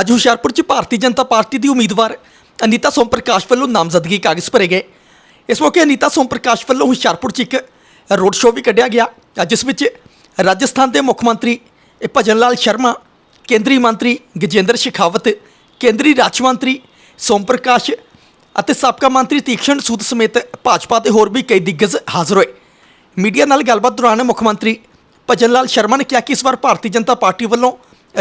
ਅੱਜ ਹੁਸ਼ਿਆਰਪੁਰ 'ਚ ਭਾਰਤੀ ਜਨਤਾ ਪਾਰਟੀ ਦੀ ਉਮੀਦਵਾਰ ਅਨੀਤਾ ਸੋਮ ਪ੍ਰਕਾਸ਼ ਵੱਲੋਂ ਨਾਮਜ਼ਦਗੀ ਕਾਗਜ਼ ਭਰੇ ਗਏ। ਇਸ ਮੌਕੇ ਅਨੀਤਾ ਸੋਮ ਪ੍ਰਕਾਸ਼ ਵੱਲੋਂ ਹੁਸ਼ਿਆਰਪੁਰ 'ਚ ਇੱਕ ਰੋਡ ਸ਼ੋਅ ਵੀ ਕੱਢਿਆ ਗਿਆ ਜਿਸ ਵਿੱਚ ਰਾਜਸਥਾਨ ਦੇ ਮੁੱਖ ਮੰਤਰੀ ਭਜਨ ਲਾਲ ਸ਼ਰਮਾ, ਕੇਂਦਰੀ ਮੰਤਰੀ ਗਜੇਂਦਰ ਸ਼ੇਖਾਵਤ, ਕੇਂਦਰੀ ਰਾਜ ਮੰਤਰੀ ਸੋਮ ਪ੍ਰਕਾਸ਼ ਅਤੇ ਸਾਬਕਾ ਮੰਤਰੀ ਤੀਕਸ਼ਣ ਸੂਦ ਸਮੇਤ ਭਾਜਪਾ ਦੇ ਹੋਰ ਵੀ ਕਈ ਦਿੱਗਜ ਹਾਜ਼ਰ ਹੋਏ। ਮੀਡੀਆ ਨਾਲ ਗੱਲਬਾਤ ਦੌਰਾਨ ਮੁੱਖ ਮੰਤਰੀ ਭਜਨ ਲਾਲ ਸ਼ਰਮਾ ਨੇ ਕਿਹਾ ਕਿ ਇਸ ਵਾਰ ਭਾਰਤੀ ਜਨਤਾ ਪਾਰਟੀ ਵੱਲੋਂ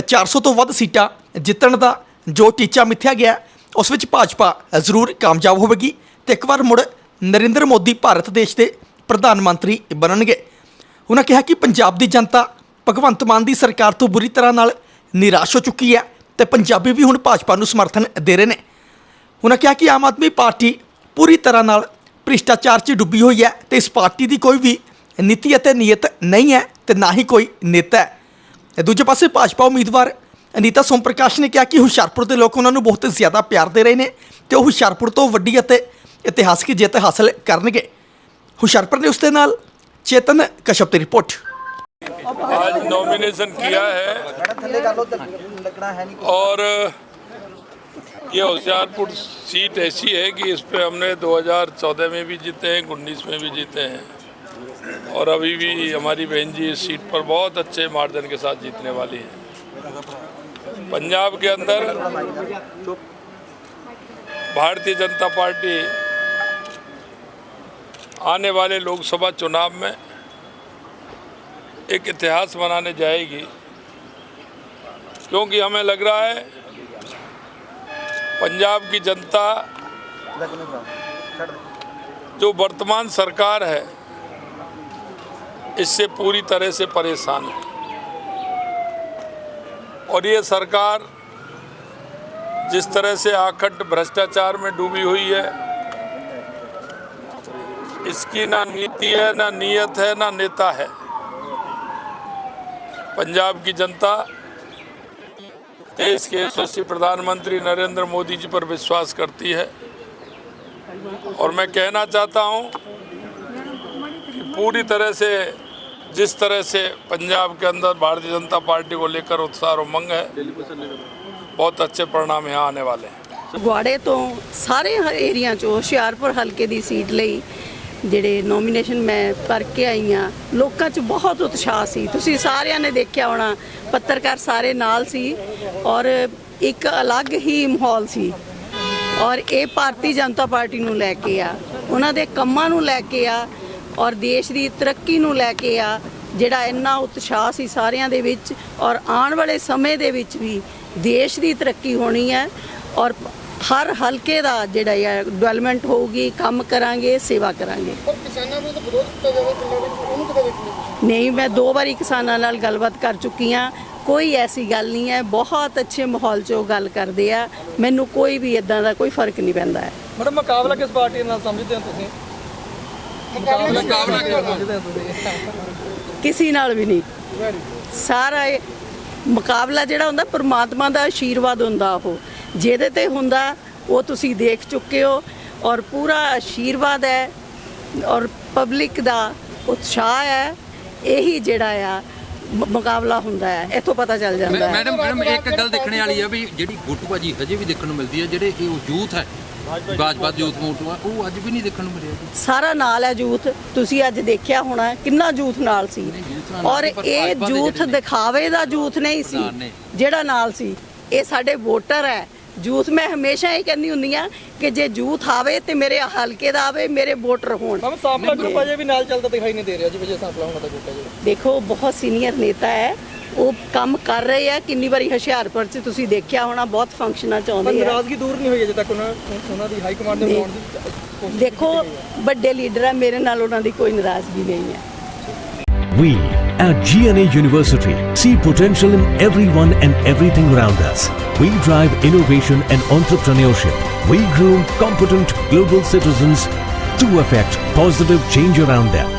400 ਤੋਂ ਵੱਧ ਸੀਟਾਂ ਜਿੱਤਣ ਦਾ ਜੋ ਟੀਚਾ ਮਿੱਥਿਆ ਗਿਆ, ਉਸ ਵਿੱਚ ਭਾਜਪਾ ਜ਼ਰੂਰ ਕਾਮਯਾਬ ਹੋਵੇਗੀ ਤੇ ਇੱਕ ਵਾਰ ਮੁੜ ਨਰਿੰਦਰ ਮੋਦੀ ਭਾਰਤ ਦੇਸ਼ ਦੇ ਪ੍ਰਧਾਨ ਮੰਤਰੀ ਬਣਨਗੇ। ਉਹਨਾਂ ਕਿਹਾ ਕਿ ਪੰਜਾਬ ਦੀ ਜਨਤਾ ਭਗਵੰਤ ਮਾਨ ਦੀ ਸਰਕਾਰ ਤੋਂ ਬੁਰੀ ਤਰ੍ਹਾਂ ਨਾਲ ਨਿਰਾਸ਼ ਹੋ ਚੁੱਕੀ ਹੈ ਤੇ ਪੰਜਾਬੀ ਵੀ ਹੁਣ ਭਾਜਪਾ ਨੂੰ ਸਮਰਥਨ ਦੇ ਰਹੇ ਨੇ। ਉਹਨਾਂ ਕਿਹਾ ਕਿ ਆਮ ਆਦਮੀ ਪਾਰਟੀ ਪੂਰੀ ਤਰ੍ਹਾਂ ਨਾਲ ਭ੍ਰਿਸ਼ਟਾਚਾਰ 'ਚ ਡੁੱਬੀ ਹੋਈ ਹੈ ਤੇ ਇਸ ਪਾਰਟੀ ਦੀ ਕੋਈ ਵੀ ਨੀਤੀ ਅਤੇ ਨੀਅਤ ਨਹੀਂ ਹੈ ਤੇ ਨਾ ਹੀ ਕੋਈ ਨੇਤਾ ਹੈ। ਦੂਜੇ ਪਾਸੇ ਭਾਜਪਾ ਉਮੀਦਵਾਰ ਅਨੀਤਾ ਸੋਮ ਪ੍ਰਕਾਸ਼ ਨੇ ਕਿਹਾ ਕਿ ਹੁਸ਼ਿਆਰਪੁਰ ਦੇ ਲੋਕ ਉਹਨਾਂ ਨੂੰ ਬਹੁਤ ਜ਼ਿਆਦਾ ਪਿਆਰ ਦੇ ਰਹੇ ਨੇ ਤੇ ਉਹ ਹੁਸ਼ਿਆਰਪੁਰ ਤੋਂ ਵੱਡੀ ਅਤੇ ਇਤਿਹਾਸਕ ਜਿੱਤ ਹਾਸਲ ਕਰਨਗੇ ਹੁਸ਼ਿਆਰਪੁਰ ਨੇ ਉਸ ਦੇ ਨਾਲ ਚੇਤਨ ਕਸ਼ਪ ਦੀ ਰਿਪੋਰਟ आज नॉमिनेशन किया है और ये होशियारपुर सीट ऐसी है कि इस पे हमने 2014 में भी जीते हैं उन्नीस में भी जीते हैं और अभी भी हमारी बहन जी इस सीट पर बहुत अच्छे मार्जिन के साथ जीतने वाली है। पंजाब के अंदर भारतीय जनता पार्टी आने वाले लोकसभा चुनाव में एक इतिहास बनाने जाएगी, क्योंकि हमें लग रहा है पंजाब की जनता जो वर्तमान सरकार है इससे पूरी तरह से परेशान है। और ये सरकार जिस तरह से आखंड भ्रष्टाचार में डूबी हुई है, इसकी ना नीति है, ना नीयत है, ना नेता है। पंजाब की जनता, देश के यशस्वी प्रधानमंत्री नरेंद्र मोदी जी पर विश्वास करती है। और मैं कहना चाहता हूँ कि पूरी तरह से जिस तरह से पंजाब के अंदर भारतीय जनता पार्टी को लेकर उत्साह और उमंग है बहुत अच्छे परिणाम यहाँ आने वाले हैं ਫਗਵਾੜੇ ਤੋਂ ਸਾਰੇ ਹ- ਏਰੀਆ ਚੋਂ ਹੁਸ਼ਿਆਰਪੁਰ ਹਲਕੇ ਦੀ ਸੀਟ ਲਈ ਜਿਹੜੇ ਨੋਮੀਨੇਸ਼ਨ ਮੈਂ ਭਰ ਕੇ ਆਈ ਹਾਂ ਲੋਕਾਂ 'ਚ ਬਹੁਤ ਉਤਸ਼ਾਹ ਸੀ ਤੁਸੀਂ ਸਾਰਿਆਂ ਨੇ ਦੇਖਿਆ ਹੋਣਾ ਪੱਤਰਕਾਰ ਸਾਰੇ ਨਾਲ ਸੀ ਔਰ ਇੱਕ ਅਲੱਗ ਹੀ ਮਾਹੌਲ ਸੀ ਔਰ ਇਹ ਭਾਰਤੀ ਜਨਤਾ ਪਾਰਟੀ ਨੂੰ ਲੈ ਕੇ ਆ ਉਹਨਾਂ ਦੇ ਕੰਮਾਂ ਨੂੰ ਲੈ ਕੇ ਆ ਔਰ ਦੇਸ਼ ਦੀ ਤਰੱਕੀ ਨੂੰ ਲੈ ਕੇ ਆ ਜਿਹੜਾ ਇੰਨਾ ਉਤਸ਼ਾਹ ਸੀ ਸਾਰਿਆਂ ਦੇ ਵਿੱਚ ਔਰ ਆਉਣ ਵਾਲੇ ਸਮੇਂ ਦੇ ਵਿੱਚ ਵੀ ਦੇਸ਼ ਦੀ ਤਰੱਕੀ ਹੋਣੀ ਹੈ ਔਰ ਹਰ ਹਲਕੇ ਦਾ ਜਿਹੜਾ ਹੈ ਡਿਵੈਲਪਮੈਂਟ ਹੋਊਗੀ ਕੰਮ ਕਰਾਂਗੇ ਸੇਵਾ ਕਰਾਂਗੇ। ਨਹੀਂ ਮੈਂ ਦੋ ਵਾਰੀ ਕਿਸਾਨਾਂ ਨਾਲ ਗੱਲਬਾਤ ਕਰ ਚੁੱਕੀ ਹਾਂ। ਕੋਈ ਐਸੀ ਗੱਲ ਨਹੀਂ ਹੈ ਬਹੁਤ ਅੱਛੇ ਮਾਹੌਲ 'ਚ ਉਹ ਗੱਲ ਕਰਦੇ ਆ। ਮੈਨੂੰ ਕੋਈ ਵੀ ਇਦਾਂ ਦਾ ਕੋਈ ਫ਼ਰਕ ਨਹੀਂ ਪੈਂਦਾ ਹੈ। ਮੈਡਮ ਮੁਕਾਬਲਾ ਕਿਸ ਪਾਰਟੀ ਨਾਲ ਸਮਝਦੇ ਹੋ ਤੁਸੀਂ? ਮੁਕਾਬਲਾ ਕਿਸੇ ਨਾਲ ਵੀ ਨਹੀਂ। ਸਾਰਾ ਇਹ ਮੁਕਾਬਲਾ ਜਿਹੜਾ ਹੁੰਦਾ ਪ੍ਰਮਾਤਮਾ ਦਾ ਆਸ਼ੀਰਵਾਦ ਹੁੰਦਾ ਉਹ। ਜਿਹਦੇ ਤੇ ਹੁੰਦਾ ਉਹ ਤੁਸੀਂ ਦੇਖ ਚੁੱਕੇ ਹੋ ਔਰ ਪੂਰਾ ਆਸ਼ੀਰਵਾਦ ਹੈ ਔਰ ਪਬਲਿਕ ਦਾ ਉਤਸ਼ਾਹ ਹੈ। ਇਹੀ ਜਿਹੜਾ ਆ ਮੁਕਾਬਲਾ ਹੁੰਦਾ ਹੈ। ਇੱਥੋਂ ਪਤਾ ਚੱਲ ਜਾਂਦਾ ਹੈ। ਮੈਡਮ ਮੈਡਮ ਇੱਕ ਗੱਲ ਦੇਖਣੇ ਵਾਲੀ ਆ ਵੀ ਜਿਹੜੀ ਗੁੱਟਬਾਜੀ ਹਜੇ ਵੀ ਦੇਖਣ ਨੂੰ ਮਿਲਦੀ ਹੈ ਜਿਹੜੇ ਇਹ ਯੂਥ ਹੈ ਬਾਜਪਾ ਯੂਥ ਮੋਟੂ ਆ ਉਹ ਅੱਜ ਵੀ ਨਹੀਂ ਦੇਖਣ ਨੂੰ ਮਿਲਿਆ ਜੀ। ਸਾਰਾ ਨਾਲ ਹੈ ਯੂਥ ਤੁਸੀਂ ਅੱਜ ਦੇਖਿਆ ਹੋਣਾ ਕਿੰਨਾ ਯੂਥ ਨਾਲ ਸੀ। ਔਰ ਇਹ ਯੂਥ। ਦਿਖਾਵੇ ਦਾ ਯੂਥ ਨਹੀਂ ਸੀ। ਜਿਹੜਾ ਨਾਲ ਸੀ। ਇਹ ਸਾਡੇ ਵੋਟਰ ਹੈ। ਯੂਥ ਮੈਂ ਹਮੇਸ਼ਾ ਇਹ ਕਹਿੰਦੀ ਹੁੰਦੀ ਆ ਕਿ ਜੇ ਯੂਥ ਆਵੇ ਤੇ ਮੇਰੇ ਹਲਕੇ ਦਾ ਆਵੇ ਮੇਰੇ ਵੋਟਰ ਹੋਣ। ਮੈਮ ਸਾਪਲਾ ਗਰੁੱਪ ਅਜੇ ਵੀ ਨਾਲ ਚੱਲਦਾ ਦਿਖਾਈ ਨਹੀਂ ਦੇ ਰਿਹਾ ਜੀ ਵਿਜੇ ਸਾਪਲਾ ਹੋਣਾ ਦਾ ਗਰੁੱਪ ਹੈ ਜੀ। ਦੇਖੋ ਬਹੁਤ ਸੀਨੀਅਰ ਨੇਤਾ ਹੈ। ਉਹ ਕੰਮ ਕਰ ਰਹੇ ਆ ਕਿੰਨੀ ਵਾਰੀ ਹੁਸ਼ਿਆਰਪੁਰ ਚ ਤੁਸੀਂ ਦੇਖਿਆ ਹੋਣਾ ਬਹੁਤ ਫੰਕਸ਼ਨਾਂ ਚ ਪਰ ਆਉਂਦੇ ਆ ਨਾਰਾਜ਼ਗੀ ਦੂਰ ਨਹੀਂ ਹੋਈ ਅਜੇ ਤੱਕ ਉਹਨਾਂ ਉਹਨਾਂ ਦੀ ਹਾਈ ਕਮਾਂਡ ਦੇ ਨਹੀਂ। ਬਣਾਉਣ ਦੀ ਕੋਸ਼ਿਸ਼ ਦੇਖੋ ਵੱਡੇ ਲੀਡਰ ਹੈ ਮੇਰੇ ਨਾਲ ਉਹਨਾਂ ਦੀ ਕੋਈ ਨਾਰਾਜ਼ਗੀ ਨਹੀਂ ਹੈ We at GNA University see potential in everyone and everything around us. We drive innovation and entrepreneurship. We groom competent global citizens to affect positive change around them.